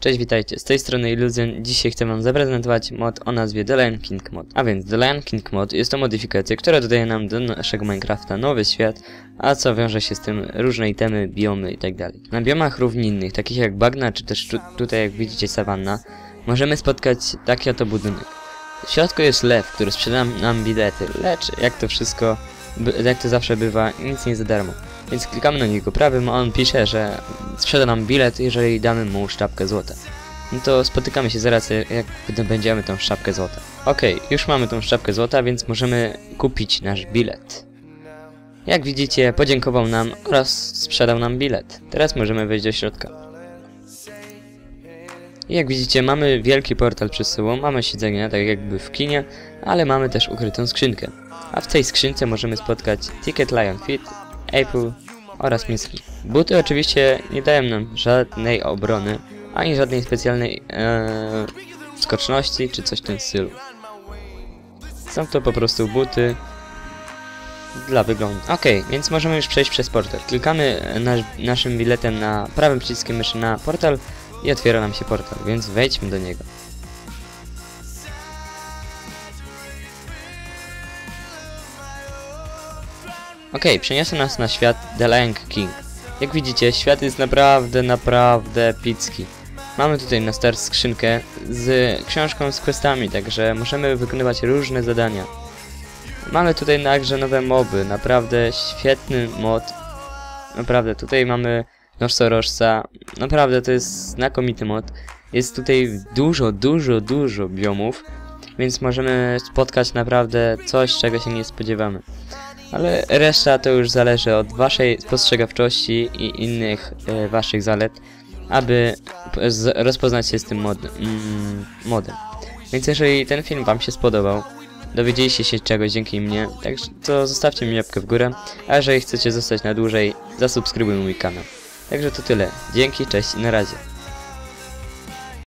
Cześć, witajcie, z tej strony Illusion. Dzisiaj chcę wam zaprezentować mod o nazwie The Lion King Mod. A więc The Lion King Mod jest to modyfikacja, która dodaje nam do naszego Minecrafta nowy świat, a co wiąże się z tym różne itemy, biomy itd. Na biomach równinnych, takich jak bagna, czy też tu, tutaj jak widzicie sawanna, możemy spotkać taki oto budynek. W środku jest lew, który sprzeda nam bilety, lecz jak to wszystko, jak to zawsze bywa, nic nie za darmo. Więc klikamy na niego prawym, a on pisze, że sprzeda nam bilet, jeżeli damy mu sztabkę złota. No to spotykamy się zaraz, jak będziemy tą sztabkę złota. Okej, już mamy tą sztabkę złota, więc możemy kupić nasz bilet. Jak widzicie, podziękował nam oraz sprzedał nam bilet. Teraz możemy wejść do środka. I jak widzicie, mamy wielki portal przed sobą, mamy siedzenie, tak jakby w kinie, ale mamy też ukrytą skrzynkę. A w tej skrzynce możemy spotkać Ticket Lion Fit, Apple oraz miski. Buty oczywiście nie dają nam żadnej obrony, ani żadnej specjalnej ee, skoczności, czy coś w tym stylu. Są to po prostu buty dla wyglądu. Okej, więc możemy już przejść przez portal. Klikamy nasz, naszym biletem na prawym przyciskiem myszy na portal i otwiera nam się portal, więc wejdźmy do niego. Okej, przeniosę nas na świat The Lion King. Jak widzicie, świat jest naprawdę, naprawdę epicki. Mamy tutaj na start skrzynkę z książką z questami, także możemy wykonywać różne zadania. Mamy tutaj także nowe moby, naprawdę świetny mod. Naprawdę, tutaj mamy nosorożca, naprawdę to jest znakomity mod. Jest tutaj dużo, dużo, dużo biomów, więc możemy spotkać naprawdę coś, czego się nie spodziewamy. Ale reszta to już zależy od waszej spostrzegawczości i innych e, waszych zalet, aby rozpoznać się z tym mod, mm, modem. Więc jeżeli ten film wam się spodobał, dowiedzieliście się czegoś dzięki mnie, tak, to zostawcie mi łapkę w górę, a jeżeli chcecie zostać na dłużej, zasubskrybuj mój kanał. Także to tyle. Dzięki, cześć i na razie.